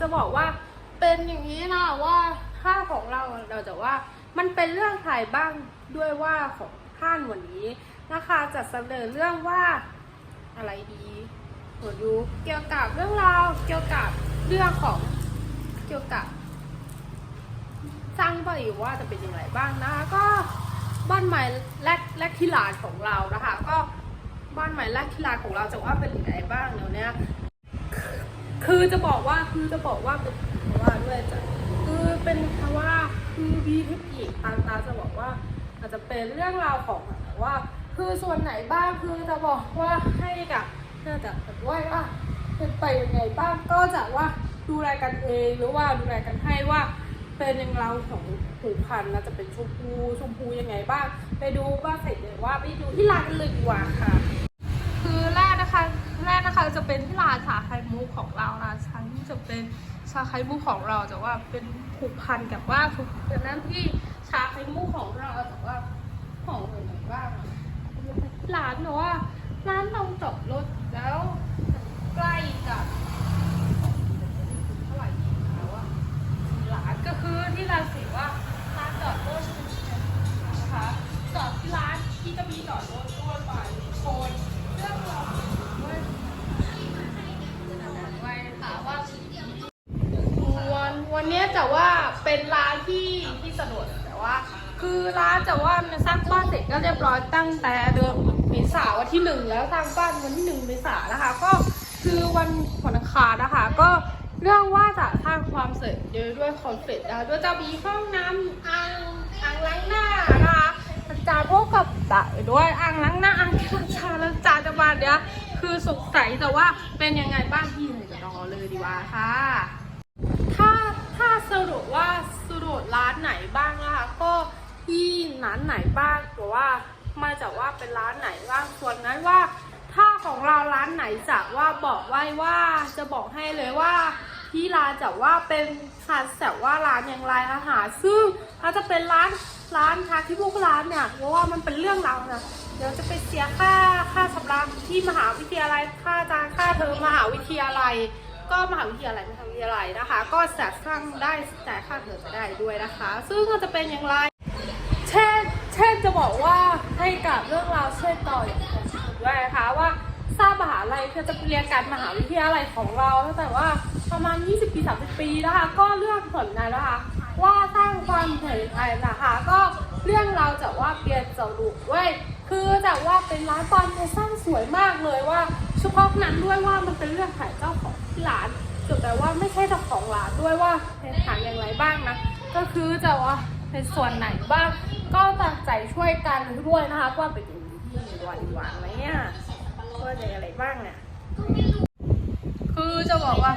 จะบอกว่าเป็นอย่างนี้นะว่าค่าของเราเราจะว่ามันเป็นเรื่องถ่ายบ้างด้วยว่าของท่านวันนี้นะคะจะเสนอเรื่องว่าอะไรดีมาดูเกี่ยวกับเรื่องราวเกี่ยวกับเรื่องของเกี่ยวกับสร้างไปว่าจะเป็นยังไงบ้างนะคะก็บ้านใหม่แรกแรกที่ลานของเรานะคะ ก็บ้านใหม่แรกที่ลานของเราจะว่าเป็นยังไงบ้างเดี๋ยวนี้ย คือจะบอกว่าคือจะบอกว่าเป็นเพราว่าด้วยจ้ะคือเป็นเพราว่าคือพี่ทิพย์อีกทางตาจะบอกว่า อาจจะเป็นเรื่องราวของแบบว่า คือส่วนไหนบ้างคือจะบอกว่าให้กับน่าจะแบบว่าว่าเป็นไปยังไงบ้างก็จะว่าดูแลกันเองหรือว่าดูแลกันให้ว่าเป็นอย่างเราของผูกพันนะจะเป็นชมพูชมพูยังไงบ้าง ไปดูบ้างเสร็จเลยว่าไปดูที่ร้านกันเลยดีกว่าค่ะ คือแร จะเป็นที่ร้านชาไข่มุกของเรานะชาที่จะเป็นชาไข่มุกของเราแต่ว่าเป็นผูกพันกับว่าทุกดังนั้นที่ชาไข่มุกของเราแต่ว่าของอื่นไหนบ้างร้านเนาะว่าร้านเราจอดรถ วันนี้จะว่าเป็นร้านที่ที่สะดวกแต่ว่า คือร้านจะว่ามันสร้างบ้านเสร็จก็เรียบร้อยตั้งแต่เดือนเมษาวันที่หนึ่งแล้วสร้างบ้านวันที่หนึ่งเมษานะคะ ก็คือวันวันอังคารนะคะ ก็เรื่องว่าจะสร้างความเสร็จเยอะด้วยคอนเฟลนะคะด้วยจะมีห้องน้ำอ่างอ่างล้างหน้านะคะจานพวกกับตะด้วยอ่างล้างหน้าอ่างแก้วชาแล้วจานจะมาเดี๋ยวคือสงสัยแต่ว่าเป็นยังไงบ้างพี่เลยจะรอเลยดีกว่าค่ะ สรุปว่าสรุปร้านไหนบ้างนะคะ ก็ที่ร้านไหนบ้างหรือว่ามาจากว่าเป็นร้านไหนบ้างส่วนนั้นว่า ถ้าของเราร้านไหนจะว่าบอกไว้ว่าจะบอกให้เลยว่าที่ร้านจะว่าเป็นคาแต่ว่าร้านอย่างไรอาหารซึ่งถ้าจะเป็นร้านร้านค่ะที่พวกร้านเนี่ยเพราะว่ามันเป็นเรื่องราวนะเดี๋ยวจะไปเสียค่าค่าชำระที่มหาวิทยาลัยค่าจานค่าเทอมมหาวิทยาลัย ก็มหาวิทยาลัยมหาวิทยาลัยนะคะ ก็สามารถสร้างได้จ่ายค่าเทอมได้ด้วยนะคะ ซึ่งก็จะเป็นอย่างไรเช่นเช่นจะบอกว่าให้กับเรื่องราวเช่นต่ออย่างด้วยนะคะว่าทราบมหาลัยคือจะเรียนการมหาวิทยาลัยของเราตั้งแต่ว่าประมาณ 20 ปี 30 ปีนะคะ ก็เรื่องสนใจนะคะ ว่าสร้างความเผยไทยนะคะ ก็เรื่องเราจะว่าเปลี่ยนจะดุเว้ยคือจะว่าเป็นร้านตอนเนี่ยสร้างสวยมากเลยว่าเฉพาะนั้นด้วยว่ามันเป็นเรื่องขายเจ้าข ที่ร้านจุดแต่ว่าไม่ใช่เจ้าของร้านด้วยว่าเป็นขายอย่างไรบ้างนะ ก็คือจะว่าเป็นส่วนไหนบ้าง ก็ตั้งใจช่วยกันด้วยนะคะว่าเป็นอย่างนี้ที่หวานหวานไหมอะว่าจะอะไรบ้างเนี่ยคือจะบอกว่า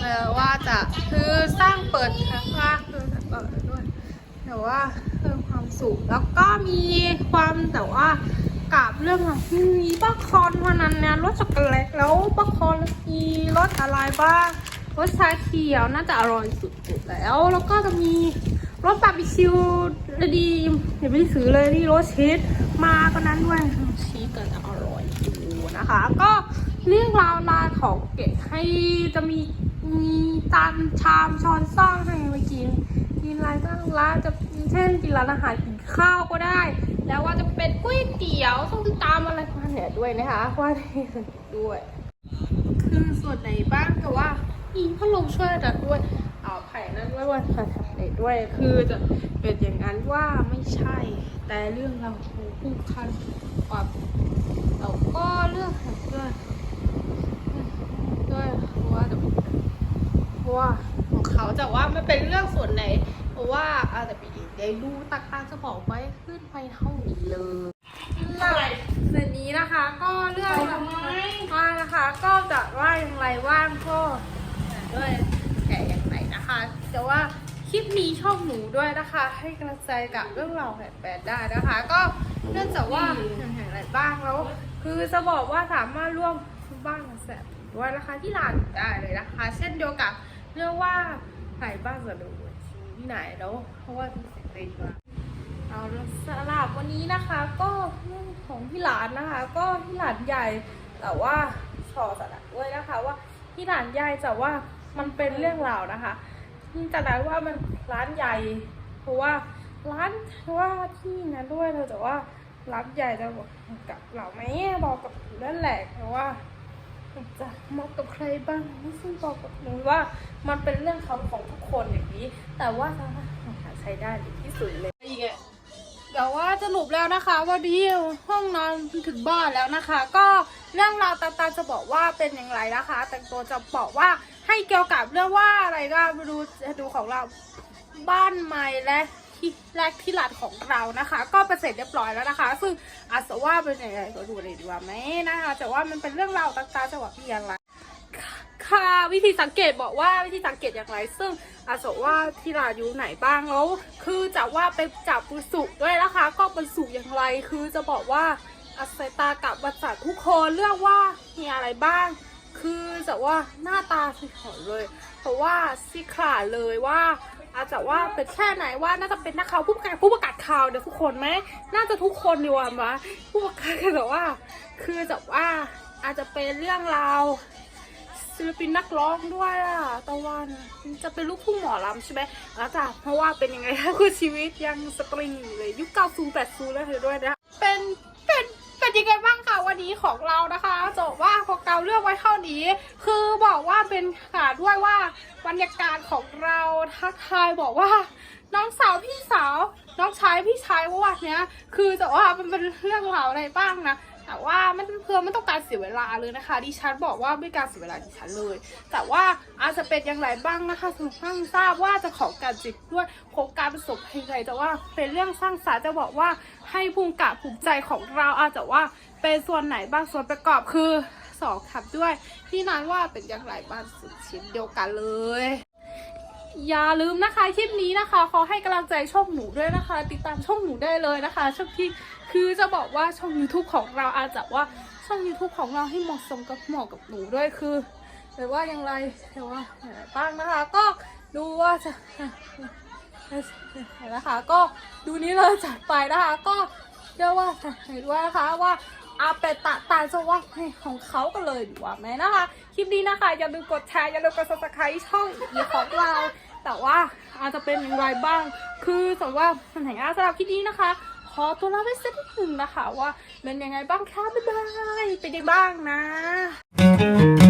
เออว่าจะคือสร้างเปิดครั้งแรกคือเปิดด้วยแต่ว่าเพิ่มความสูงแล้วก็มีความแต่ว่า กับเรื่องของมีบัคคอนเท่านั้นเนี่ยรสช็อกโกแลตแล้วบัคคอนมีรสอะไรบ้างรสชาเขียวน่าจะอร่อยสุดๆแล้ว แล้วก็จะมีรสบาร์บีคิวดีเดี๋ยวไม่ได้ซื้อเลยที่รสชีสมาก็นั้นด้วยชีสก็จะอร่อยอยู่นะคะ ก็เรื่องราวลาของเก็บให้จะมีมีจานชามช้อนซ่อมให้มากินกินอะไรบ้างร้านจะเช่นกินร้านอาหารกินข้าวก็ได้ แล้วว่าจะเป็นก๋วยเตี๋ยวส้มตำอะไรมาเนี่ยด้วยนะคะว่าได้ด้วย คือส่วนไหนบ้างแต่ว่ามีพัดลมช่วยระดับด้วยเอาไผ่นั้นด้วยว่าผ่านไหนด้วย คือจะเป็นอย่างนั้นว่าไม่ใช่ แต่เรื่องเราของผู้คันกับเราก็เลือกด้วยด้วยเพราะว่าจะเพราะว่าของเขาจะว่าไม่เป็นเรื่องส่วนไหนเพราะว่าอาจจะเป็น เดี๋ยวดูตักตาจะบอกไว้ขึ้นไปเท่านี้เลยส่วนนี้นะคะก็เรื่องว่านะคะ ก็จะว่าอย่างไรว่างก็ด้วยแก่อย่างไรนะคะ แต่ว่าคลิปนี้ช่องหนูด้วยนะคะ ให้กำลังใจกับเรื่องเราวแผดแปดได้นะคะ ก็เนื่องจากว่าอย่างไรบ้างแล้ว คือจะบอกว่าสามารถร่วมบ้านแสบด้วยนะคะที่ร้านได้เลยนะคะ เช่นเดียวกับเรื่องว่าใครบ้านจะดูที่ไหนแล้วเพราะว่า เอาสำหรับวันนี้นะคะก็เรื่องของพี่หลานนะคะ ก็พี่หลานใหญ่แต่ว่าชอสระด้วยนะคะว่าพี่หลานใหญ่แต่ว่ามันเป็นเรื่องราวนะคะที่จะได้ว่ามันร้านใหญ่ เพราะว่าร้านว่าที่นั้นด้วยเธอแต่ว่าร้านใหญ่จะบอกกับเราไหมบอกกับหนูนั่นแหละเพราะว่าจะมาะกับใครบ้างไม่ซึ่งบอกกับหนูว่ามันเป็นเรื่องคำของทุกคนอย่างนี้ แต่ว่า ช้ได้ดีที่สุดเลยอีกอะเดี๋ยวว่าสรุปแล้วนะคะว่าดีห้องนอนถึงบ้านแล้วนะคะ ก็เรื่องราวต่างๆจะบอกว่าเป็นอย่างไรนะคะ แต่งตัวจะบอกว่าให้เกี่ยวกับเรื่องว่าอะไรก็มาดูดูของเราบ้านใหม่และที่แรกที่หลัดของเรานะคะ ก็เป็นเสร็จเรียบร้อยแล้วนะคะ ซึ่งอาจจะว่าเป็นยังไงก็ดูเลยดีกว่าไหมนะคะแต่ว่ามันเป็นเรื่องราวต่างๆจะบอกเพียงไร ค่ะ วิธีสังเกตบอกว่าวิธีสังเกตอย่างไร ซึ่งอาสว่าที่ลาอยู่ไหนบ้างแล้ว คือจะว่าไปจับปุสุด้วยนะคะ ก็บรรสุอย่างไร คือจะบอกว่าอาศัยตากับบัตรทุกคนเลือกว่ามีอะไรบ้าง คือจะว่าหน้าตาสิขอเลย เพราะว่าสิขาเลยว่าอาจจะว่าเป็นแค่ไหนว่าน่าจะเป็นนักข่าวผู้ประกาศผู้ประกาศข่าวเดี๋ยวทุกคนไหมน่าจะทุกคนดีกว่ามาผู้ประกาศแต่ว่า คือจะว่าอาจจะเป็นเรื่องราว ศิลปินนักร้องด้วยอะตะวันจะเป็นลูกทุ่หมอลำใช่ไหมอาจารย์เพราะว่าเป็นยังไงคะคือชีวิตยังสตริงอยู่เลยยุค90 80แล้วเธอด้วยนะเป็นเป็นเป็นยังไงบ้างคะวันนี้ของเรานะคะจบว่าพอเกาเลือกไว้เท่านี้ คือบอกว่าเป็นค่ะด้วยว่าบรรยากาศของเราทักทายบอกว่าน้องสาวพี่สาวน้องชายพี่ชายว่าวันเนี้ยคือแต่ว่ามันเป็นเรื่องราวอะไรบ้างนะ แต่ว่ามันเพื่อไม่ต้องการเสียเวลาเลยนะคะ ดิฉันบอกว่าไม่การเสียเวลาดิฉันเลย แต่ว่าอาจจะเป็นอย่างไรบ้างนะคะถึงเพิ่งทราบว่าจะขอการจิตด้วยโครงการประสบภัยไรแต่ว่าเป็นเรื่องสร้างสรรค์จะบอกว่าให้ภูมิกับภูมิใจของเราอาจจะว่าเป็นส่วนไหนบ้างส่วนประกอบคือสองขับด้วย ที่นั้นว่าเป็นอย่างไรบ้างสุดชิ้นเดียวกันเลย อย่าลืมนะคะคลิปนี้นะคะ ขอให้กำลังใจช่องหนูด้วยนะคะ ติดตามช่องหนูได้เลยนะคะช่องที่คือจะบอกว่าช่อง YouTube ของเราอาจจะว่าช่อง YouTube ของเราให้เหมาะสมกับเหมาะกับหนูด้วยคือแต่ว่าอย่างไรแต่ว่าอะไรบ้างนะคะ ก็ดูว่าจะนะคะ ก็ดูนี้เลยจัดไปนะคะ ก็เชื่อว่าจะเห็นว่านะคะว่าอาเป็ดตะตาจะว่าของเขากันเลยดีกว่าไหมนะคะ คลิปนี้นะคะ อย่าลืมกดแชร์อย่าลืมกด subscribe ช่องอีของเรา แต่ว่าอาจจะเป็นอย่างไรบ้าง คือสำหรับว่ามันไหนอาสำหรับคลิปนี้นะคะ ขอตัวลาไปสักนิดหนึ่งนะคะ ว่าเป็นยังไงบ้างคะบ๊ายบายเป็นยังไงบ้างนะ